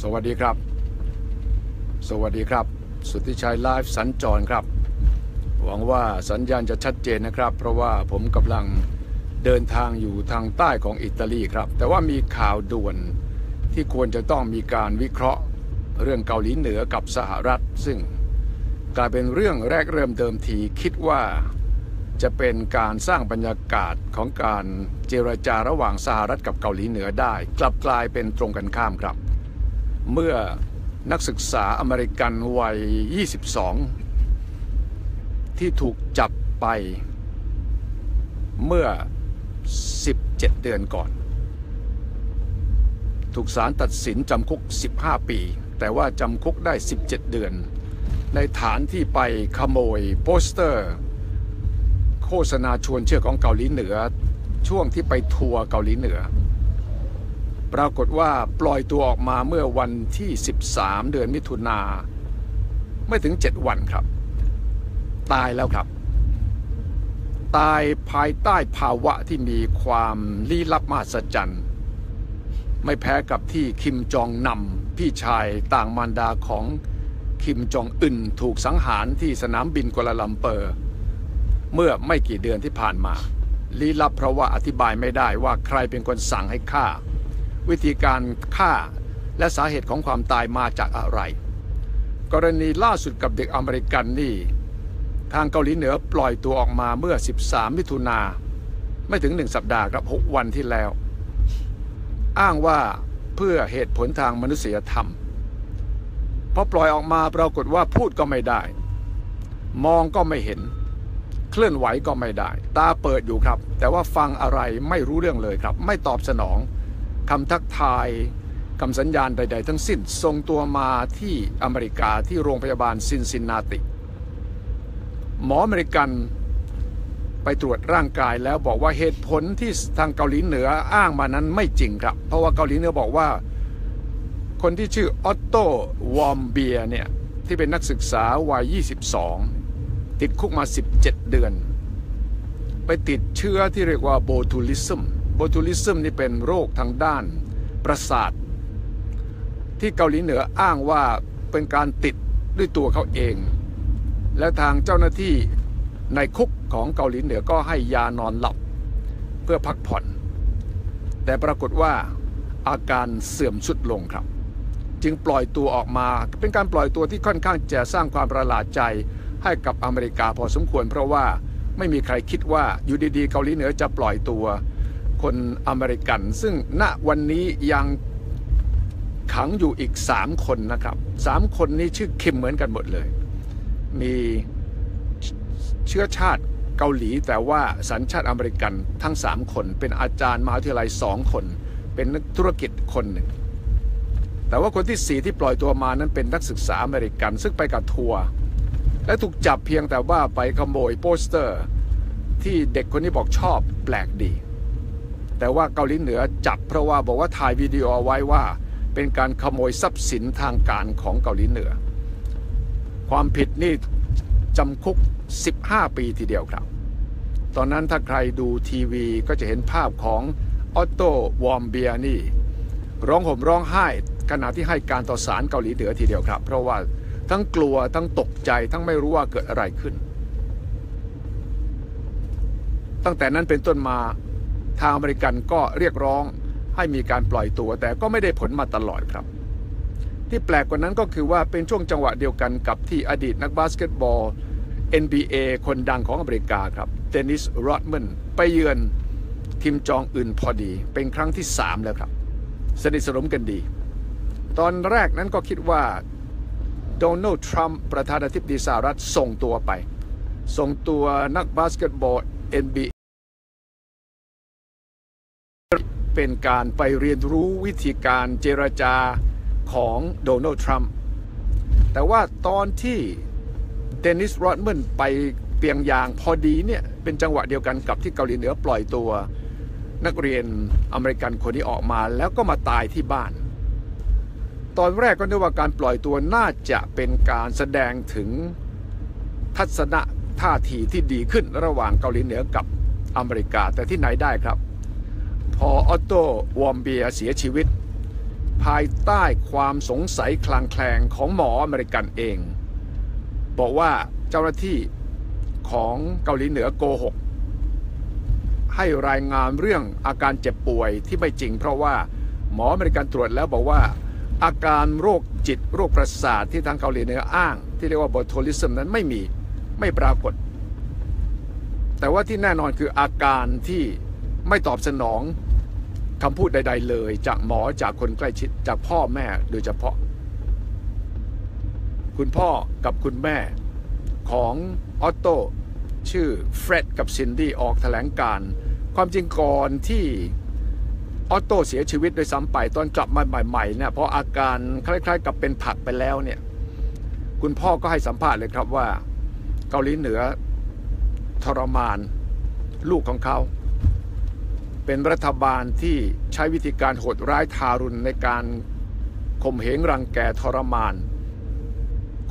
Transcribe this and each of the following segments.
สวัสดีครับ สวัสดีครับ สุทธิชัยไลฟ์สัญจรครับ หวังว่าสัญญาณจะชัดเจนนะครับ เพราะว่าผมกำลังเดินทางอยู่ทางใต้ของอิตาลีครับ แต่ว่ามีข่าวด่วนที่ควรจะต้องมีการวิเคราะห์เรื่องเกาหลีเหนือกับสหรัฐ ซึ่งกลายเป็นเรื่องแรกเริ่มเดิมทีคิดว่าจะเป็นการสร้างบรรยากาศของการเจรจาระหว่างสหรัฐกับเกาหลีเหนือได้ กลับกลายเป็นตรงกันข้ามครับ เมื่อนักศึกษาอเมริกันวัย 22 ที่ถูกจับไปเมื่อ 17 เดือนก่อน ถูกศาลตัดสินจำคุก 15 ปี แต่ว่าจำคุกได้ 17 เดือน ในฐานที่ไปขโมยโปสเตอร์ โฆษณาชวนเชื่อของเกาหลีเหนือ ช่วงที่ไปทัวร์เกาหลีเหนือ ปรากฏว่าปล่อยตัวออกมาเมื่อวันที่ 13 เดือนมิถุนา ไม่ถึง 7 วันครับ ตายแล้วครับ ตายภายใต้ภาวะที่มีความลี้ลับมหัศจรรย์ ไม่แพ้กับที่คิมจองนำพี่ชายต่างมารดาของคิมจองอึนถูกสังหารที่สนามบินกัวลาลัมเปอร์ เมื่อไม่กี่เดือนที่ผ่านมาลี้ลับเพราะว่าอธิบายไม่ได้ว่าใครเป็นคนสั่งให้ฆ่า วิธีการฆ่าและสาเหตุของความตายมาจากอะไร กรณีล่าสุดกับเด็กอเมริกันนี่ ทางเกาหลีเหนือปล่อยตัวออกมาเมื่อ 13 มิถุนาไม่ถึงหนึ่งสัปดาห์ครับ 6 วันที่แล้ว อ้างว่าเพื่อเหตุผลทางมนุษยธรรมพอปล่อยออกมาปรากฏว่าพูดก็ไม่ได้ มองก็ไม่เห็น เคลื่อนไหวก็ไม่ได้ ตาเปิดอยู่ครับ แต่ว่าฟังอะไรไม่รู้เรื่องเลยครับ ไม่ตอบสนอง คำทักทายคำสัญญาณใด ๆ ทั้งสิ้นส่งตัวมาที่อเมริกาที่โรงพยาบาลซินซินนาติ หมออเมริกันไปตรวจร่างกายแล้วบอกว่าเหตุผลที่ทางเกาหลีเหนืออ้างมานั้นไม่จริงครับ เพราะว่าเกาหลีเหนือบอกว่า คนที่ชื่อออตโตวอมเบียเนี่ย ที่เป็นนักศึกษาวัย 22 ติดคุกมา 17 เดือน ไปติดเชื้อที่เรียกว่าโบทูลิซึม บทูลิซึมนี่เป็นโรคทางด้านประสาท ที่เกาหลีเหนืออ้างว่าเป็นการติดด้วยตัวเขาเอง และทางเจ้าหน้าที่ในคุกของเกาหลีเหนือก็ให้ยานอนหลับ เพื่อพักผ่อน แต่ปรากฏว่าอาการเสื่อมสุดลงครับ จึงปล่อยตัวออกมาเป็นการปล่อยตัวที่ค่อนข้างจะสร้างความประหลาดใจให้กับอเมริกาพอสมควร เพราะว่าไม่มีใครคิดว่าอยู่ดีๆ เกาหลีเหนือจะปล่อยตัว คนอเมริกัน ซึ่งณวันนี้ยังขังอยู่อีก 3 คนนะครับสามคนนี้ชื่อคิมเหมือนกันหมดเลย มีเชื้อชาติเกาหลีแต่ว่าสัญชาติอเมริกันทั้ง 3 คน เป็นอาจารย์มหาวิทยาลัยสองคน เป็นนักธุรกิจคนหนึ่ง แต่ว่าคนที่สี่ที่ปล่อยตัวมานั้นเป็นนักศึกษาอเมริกัน ซึ่งไปกับทัวร์และถูกจับเพียงแต่ว่าไปขโมยโปสเตอร์ ที่เด็กคนนี้บอกชอบแปลกดี แต่ว่าเกาหลีเหนือจับเพราะว่าบอกว่าถ่ายวิดีโอไว้ว่า เป็นการขโมยทรัพย์สินทางการของเกาหลีเหนือ ความผิดนี่จำคุก 15 ปีทีเดียวครับ ตอนนั้นถ้าใครดูทีวีก็จะเห็นภาพของออตโตวอมเบียนี่ ร้องห่มร้องไห้ขณะที่ให้การต่อสารเกาหลีเหนือทีเดียวครับ เพราะว่าทั้งกลัวทั้งตกใจทั้งไม่รู้ว่าเกิดอะไรขึ้น ตั้งแต่นั้นเป็นต้นมา ทางอเมริกันก็เรียกร้องให้มีการปล่อยตัว แต่ก็ไม่ได้ผลมาตลอดครับ ที่แปลกกว่านั้นก็คือว่าเป็นช่วงจังหวะเดียวกันกับที่อดีตนักบาสเกตบอล NBA คนดังของอเมริกาครับเดนิสโรดแมนไปเยือนทีมจองอื่นพอดี เป็นครั้งที่ 3 แล้วครับ สนิทสนมกันดี ตอนแรกนั้นก็คิดว่าโดนัลด์ทรัมป์ประธานาธิบดีสหรัฐส่งตัวไป ส่งตัวนักบาสเกตบอล NBA เป็นการไปเรียนรู้วิธีการเจรจาของโดนัลด์ทรัมป์แต่ว่าตอนที่เดนิสโรดแมนไปเปียงยางพอดีเนี่ย เป็นจังหวะเดียวกันกับที่เกาหลีเหนือปล่อยตัว นักเรียนอเมริกันคนนี้ออกมาแล้วก็มาตายที่บ้าน ตอนแรกก็นึกว่าการปล่อยตัวน่าจะเป็นการแสดงถึงทัศนะท่าทีที่ดีขึ้นระหว่างเกาหลีเหนือกับอเมริกาแต่ที่ไหนได้ครับ พอออตโตวอมเบียเสียชีวิต ภายใต้ความสงสัยคลางแคลงของหมออเมริกันเอง บอกว่าเจ้าหน้าที่ของเกาหลีเหนือโกหก ให้รายงานเรื่องอาการเจ็บป่วยที่ไม่จริง เพราะว่าหมออเมริกันตรวจแล้วบอกว่าอาการโรคจิตโรคประสาทที่ทางเกาหลีเหนืออ้าง ที่เรียกว่าบอโทลิซึมนั้นไม่มีไม่ปรากฏ แต่ว่าที่แน่นอนคืออาการที่ไม่ตอบสนอง คำพูดใด ๆ เลยจากหมอจากคนใกล้ชิดจากพ่อแม่โดยเฉพาะ คุณพ่อกับคุณแม่ของออตโตชื่อเฟร็ดกับซินดี้ออกแถลงการ ความจริงก่อนที่ออตโตเสียชีวิตโดยซ้ำไปตอนกลับมาใหม่ๆเนี่ยเพราะอาการคล้ายๆ กับเป็นผักไปแล้วเนี่ยคุณพ่อก็ให้สัมภาษณ์เลยครับว่า เกาหลีเหนือทรมาน ลูกของเขา เป็นรัฐบาลที่ใช้วิธีการโหดร้ายทารุณในการข่มเหงรังแกทรมาน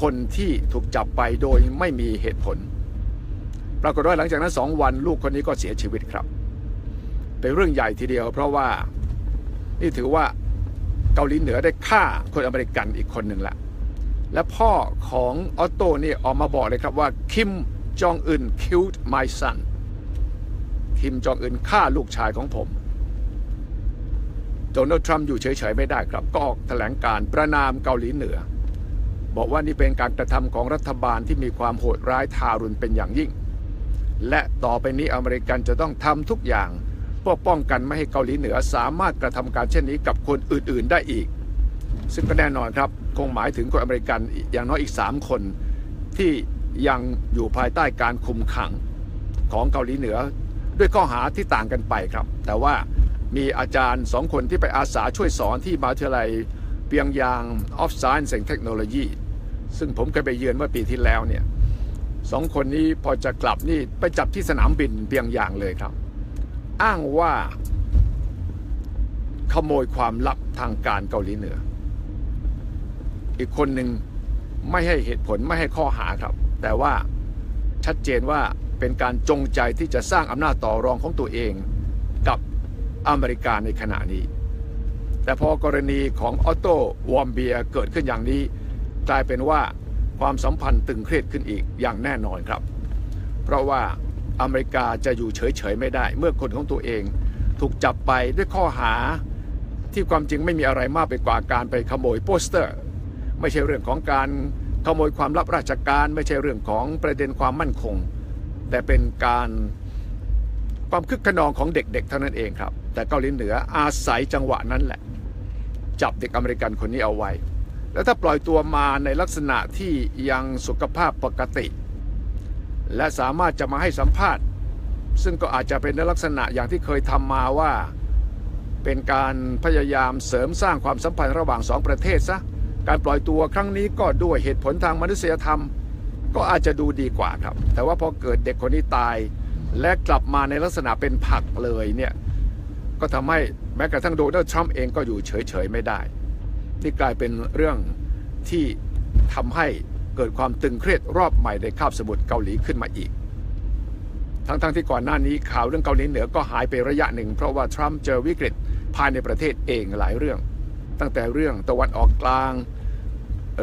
คนที่ถูกจับไปโดยไม่มีเหตุผล ปรากฏว่าหลังจากนั้นสองวันลูกคนนี้ก็เสียชีวิตครับ เป็นเรื่องใหญ่ทีเดียวเพราะว่านี่ถือว่าเกาหลีเหนือได้ฆ่าคนอเมริกันอีกคนหนึ่งละและพ่อของออตโต้นี่ออกมาบอกเลยครับว่าคิมจองอึน killed my son คิมจองอึนฆ่าลูกชายของผม โดนัลด์ทรัมป์อยู่เฉยๆไม่ได้ครับ ก็ออกแถลงการประนามเกาหลีเหนือ บอกว่านี่เป็นการกระทำของรัฐบาลที่มีความโหดร้ายทารุณเป็นอย่างยิ่ง และต่อไปนี้อเมริกันจะต้องทำทุกอย่างเพื่อป้องกันไม่ให้เกาหลีเหนือสามารถกระทำการเช่นนี้กับคนอื่นๆได้อีก ซึ่งก็แน่นอนครับ คงหมายถึงคนอเมริกันอย่างน้อยอีก 3 คนที่ยังอยู่ภายใต้การคุมขังของเกาหลีเหนือ ด้วยข้อหาที่ต่างกันไปครับ แต่ว่ามีอาจารย์สองคนที่ไปอาสาช่วยสอนที่มหาวิทยาลัยเปียงยาง of Science and Technology ซึ่งผมเคยไปเยือนเมื่อปีที่แล้วเนี่ยสองคนนี้พอจะกลับนี่ไปจับที่สนามบินเปียงยางเลยครับ อ้างว่าขโมยความลับทางการเกาหลีเหนือ อีกคนหนึ่งไม่ให้เหตุผลไม่ให้ข้อหาครับ แต่ว่าชัดเจนว่า เป็นการจงใจที่จะสร้างอำนาจต่อรองของตัวเองกับอเมริกาในขณะนี้ แต่พอกรณีของออโต้วอมเบียเกิดขึ้นอย่างนี้ กลายเป็นว่าความสัมพันธ์ตึงเครียดขึ้นอีกอย่างแน่นอนครับ เพราะว่าอเมริกาจะอยู่เฉยๆไม่ได้ เมื่อคนของตัวเองถูกจับไปด้วยข้อหาที่ความจริงไม่มีอะไรมากไปกว่าการไปขโมยโปสเตอร์ ไม่ใช่เรื่องของการขโมยความลับราชการ ไม่ใช่เรื่องของประเด็นความมั่นคง แต่เป็นการความคึกขนองของเด็กๆเท่านั้นเองครับ แต่เกาหลีเหนืออาศัยจังหวะนั้นแหละ จับเด็กอเมริกันคนนี้เอาไว้ แล้วถ้าปล่อยตัวมาในลักษณะที่ยังสุขภาพปกติ และสามารถจะมาให้สัมภาษณ์ ซึ่งก็อาจจะเป็นในลักษณะอย่างที่เคยทำมาว่า เป็นการพยายามเสริมสร้างความสัมพันธ์ระหว่างสองประเทศซะการปล่อยตัวครั้งนี้ก็ด้วยเหตุผลทางมนุษยธรรม ก็อาจจะดูดีกว่าครับ แต่ว่าพอเกิดเด็กคนนี้ตาย และกลับมาในลักษณะเป็นผักเลยเนี่ยก็ทำให้แม้กระทั่งโดนัลด์ทรัมป์เองก็อยู่เฉยๆไม่ได้ นี่กลายเป็นเรื่องที่ทำให้เกิดความตึงเครียดรอบใหม่ในคาบสมุทรเกาหลีขึ้นมาอีก ทั้งๆทที่ก่อนหน้านี้ข่าวเรื่องเกาหลีเหนือก็หายไประยะหนึ่ง เพราะว่าทรัมป์เจอวิกฤตภายในประเทศเองหลายเรื่อง ตั้งแต่เรื่องตะวันออกกลาง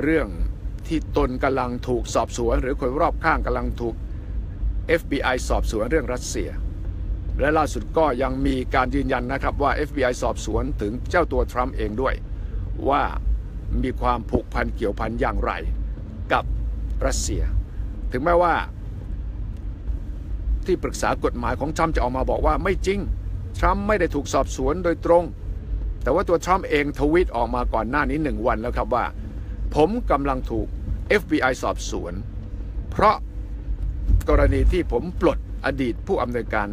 เรื่อง ที่ตนกำลังถูกสอบสวน หรือคนรอบข้างกำลังถูก FBI สอบสวนเรื่องรัสเซีย และล่าสุดก็ยังมีการยืนยันนะครับว่า FBI สอบสวนถึงเจ้าตัวทรัมป์เองด้วย ว่ามีความผูกพันเกี่ยวพันอย่างไรกับรัสเซีย ถึงแม้ว่า ที่ปรึกษากฎหมายของทรัมป์จะออกมาบอกว่าไม่จริงทรัมป์ไม่ได้ถูกสอบสวนโดยตรง แต่ว่าตัวทรัมป์เองทวีตออกมาก่อนหน้านี้หนึ่งวันแล้วครับว่า ผมกำลังถูก FBI สอบสวน เพราะกรณีที่ผมปลดอดีตผู้อำนวยการ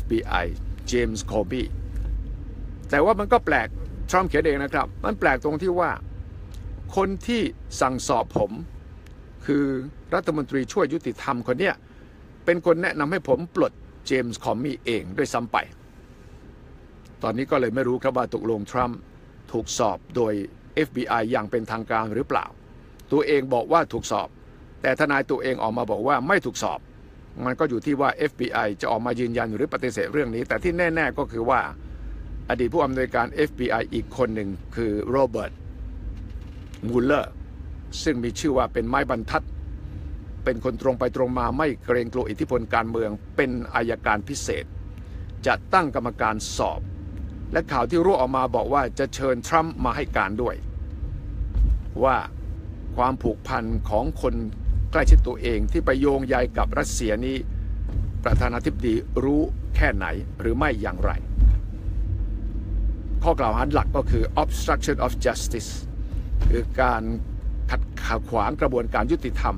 FBI เจมส์โคบีแต่ว่ามันก็แปลกทรัมป์เขียนเองนะครับ มันแปลกตรงที่ว่า คนที่สั่งสอบผม คือรัฐมนตรีช่วยยุติธรรมคนเนี้ยเป็นคนแนะนำให้ผมปลดเจมส์คอมมี่เองด้วยซ้ำไป ตอนนี้ก็เลยไม่รู้ครับว่าตกลงทรัมป์ถูกสอบโดย FBI อย่างเป็นทางการหรือเปล่า ตัวเองบอกว่าถูกสอบ แต่ทนายตัวเองออกมาบอกว่าไม่ถูกสอบ มันก็อยู่ที่ว่า FBI จะออกมายืนยันหรือปฏิเสธเรื่องนี้ แต่ที่แน่ ๆ ก็คือว่า อดีตผู้อำนวยการ FBI อีกคนหนึ่งคือโรเบิร์ตมูลเลอร์ซึ่งมีชื่อว่าเป็นไม้บรรทัด เป็นคนตรงไปตรงมาไม่เกรงกลัวอิทธิพลการเมือง เป็นอายการพิเศษ จะตั้งกรรมการสอบ และข่าวที่รั่วออกมาบอกว่าจะเชิญทรัมป์มาให้การด้วย ว่า ความผูกพันของคนใกล้ชิดตัวเองที่ไปโยงใยกับรัสเซียนี้ ประธานาธิบดีรู้แค่ไหนหรือไม่อย่างไร ข้อกล่าวหาหลักก็คือ obstruction of justice คือการขัดขวางกระบวนการยุติธรรม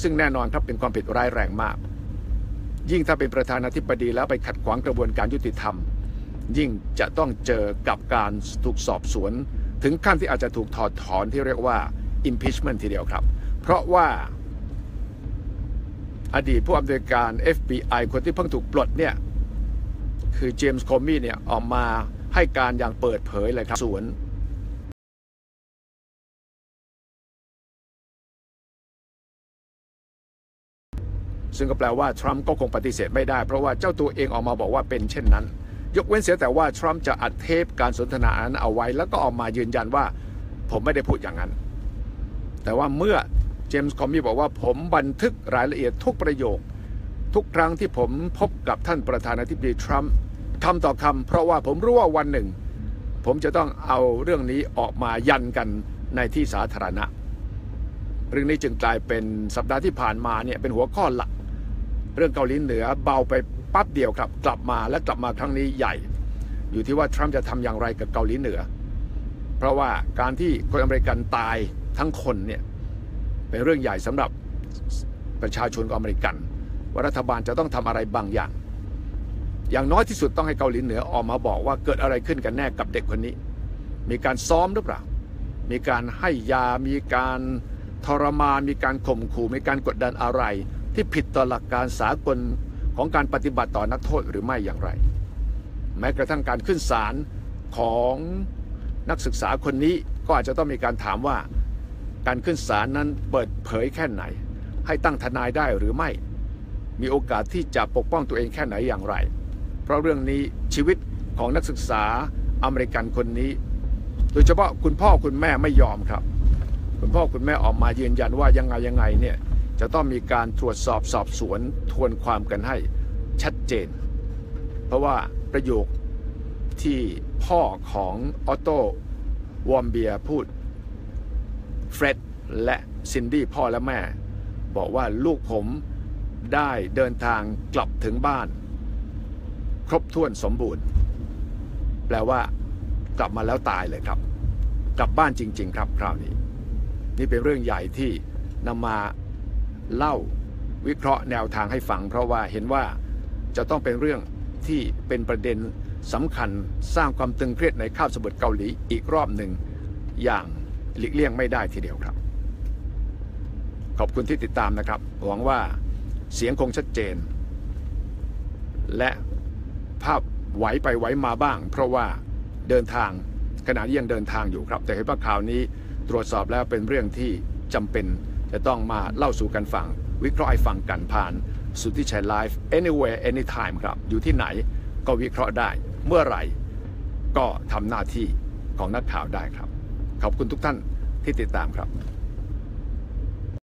ซึ่งแน่นอนครับเป็นความผิดร้ายแรงมาก ยิ่งถ้าเป็นประธานาธิบดีแล้วไปขัดขวางกระบวนการยุติธรรม ยิ่งจะต้องเจอกับการถูกสอบสวน ถึงขั้นที่อาจจะถูกถอดถอนที่เรียกว่า impeachment ทีเดียวครับ เพราะว่าอดีตผู้อำนวยการ FBI คนที่เพิ่งถูกปลดเนี่ย คือเจมส์คอมมี่เนี่ยออกมาให้การอย่างเปิดเผยเลยครับสวนซึ่งก็แปลว่าทรัมป์ก็คงปฏิเสธไม่ได้ เพราะว่าเจ้าตัวเองออกมาบอกว่าเป็นเช่นนั้น ยกเว้นเสียแต่ว่าทรัมป์จะอัดเทปการสนทนานั้นเอาไว้ แล้วก็ออกมายืนยันว่า ผมไม่ได้พูดอย่างนั้น แต่ว่าเมื่อเจมส์คอมมี่บอกว่าผมบันทึกรายละเอียดทุกประโยค ทุกครั้งที่ผมพบกับท่านประธานาธิบดีทรัมป์คำต่อคำเพราะว่าผมรู้ว่าวันหนึ่ง ผมจะต้องเอาเรื่องนี้ออกมายันกันในที่สาธารณะ เรื่องนี้จึงกลายเป็นสัปดาห์ที่ผ่านมาเนี่ยเป็นหัวข้อหลัก เรื่องเกาหลีเหนือเบาไปปั๊บเดียวครับ กลับมาและกลับมาครั้งนี้ใหญ่ อยู่ที่ว่าทรัมป์จะทำอย่างไรกับเกาหลีเหนือ เพราะว่าการที่คนอเมริกันตาย ทั้งคนเนี่ยเป็นเรื่องใหญ่สำหรับประชาชนอเมริกันว่ารัฐบาลจะต้องทำอะไรบางอย่าง อย่างน้อยที่สุดต้องให้เกาหลีเหนือออกมาบอกว่าเกิดอะไรขึ้นกันแน่กับเด็กคนนี้ มีการซ้อมหรือเปล่า มีการให้ยา มีการทรมาน มีการข่มขู่ มีการกดดันอะไร ที่ผิดต่อหลักการสากลของการปฏิบัติต่อนักโทษหรือไม่อย่างไร แม้กระทั่งการขึ้นศาลของนักศึกษาคนนี้ก็อาจจะต้องมีการถามว่า การขึ้นศาลนั้นเปิดเผยแค่ไหน ให้ตั้งทนายได้หรือไม่ มีโอกาสที่จะปกป้องตัวเองแค่ไหนอย่างไร เพราะเรื่องนี้ชีวิตของนักศึกษาอเมริกันคนนี้ โดยเฉพาะคุณพ่อคุณแม่ไม่ยอมครับ คุณพ่อคุณแม่ออกมายืนยันว่ายังไงยังไงเนี่ยจะต้องมีการตรวจสอบสอบสวนทวนความกันให้ชัดเจน เพราะว่าประโยคที่พ่อของออโต้วอมเบียพูด เฟร็ดและซินดี้พ่อและแม่ บอกว่าลูกผมได้เดินทางกลับถึงบ้าน ครบถ้วนสมบูรณ์ แปลว่ากลับมาแล้วตายเลยครับ กลับบ้านจริง ๆ ครับคราวนี้ นี่เป็นเรื่องใหญ่ที่นำมาเล่าวิเคราะห์แนวทางให้ฟัง เพราะว่าเห็นว่าจะต้องเป็นเรื่องที่เป็นประเด็นสำคัญสร้างความตึงเครียดในข้าวสมุทรเกาหลีอีกรอบหนึ่งอย่าง หลีกเลี่ยงไม่ได้ทีเดียวครับ ขอบคุณที่ติดตามนะครับ หวังว่าเสียงคงชัดเจน และภาพไหวไปไหวมาบ้าง เพราะว่าเดินทางขณะนี้ยังเดินทางอยู่ครับ แต่เห็นว่าข่าวนี้ตรวจสอบแล้วเป็นเรื่องที่จำเป็นจะต้องมาเล่าสู่กันฟัง วิเคราะห์ให้ฟังกันผ่านสุทธิชัยไลฟ์ anywhere anytime ครับ อยู่ที่ไหนก็วิเคราะห์ได้ เมื่อไหร่ก็ทำหน้าที่ของนักข่าวได้ครับ ขอบคุณทุกท่านที่ติดตามครับ